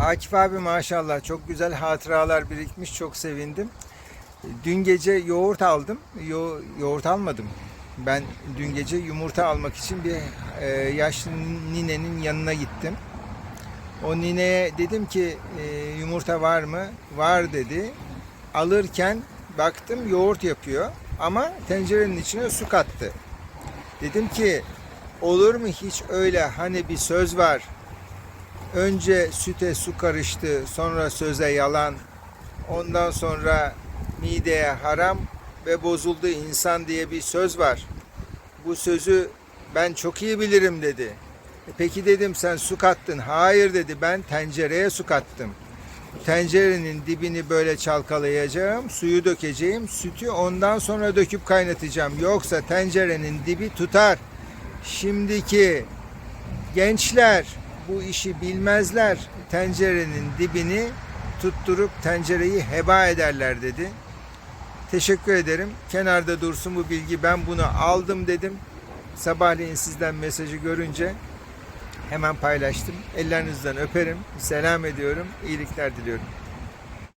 Akif abi maşallah çok güzel hatıralar birikmiş çok sevindim. Dün gece yoğurt aldım. Yo- yoğurt almadım. Ben dün gece yumurta almak için bir e, yaşlı ninenin yanına gittim. O nineye dedim ki e, yumurta var mı? Var dedi. Alırken baktım yoğurt yapıyor ama tencerenin içine su kattı. Dedim ki olur mu hiç öyle hani bir söz var. Önce süte su karıştı, sonra söze yalan, ondan sonra mideye haram ve bozuldu insan diye bir söz var. Bu sözü ben çok iyi bilirim dedi. "E Peki dedim sen su kattın. Hayır dedi ben tencereye su kattım. Tencerenin dibini böyle çalkalayacağım, suyu dökeceğim, sütü ondan sonra döküp kaynatacağım. Yoksa tencerenin dibi tutar. Şimdiki gençler bu işi bilmezler. Tencerenin dibini tutturup tencereyi heba ederler dedi. Teşekkür ederim. Kenarda dursun bu bilgi. Ben bunu aldım dedim. Sabahleyin sizden mesajı görünce hemen paylaştım. Ellerinizden öperim. Selam ediyorum. İyilikler diliyorum.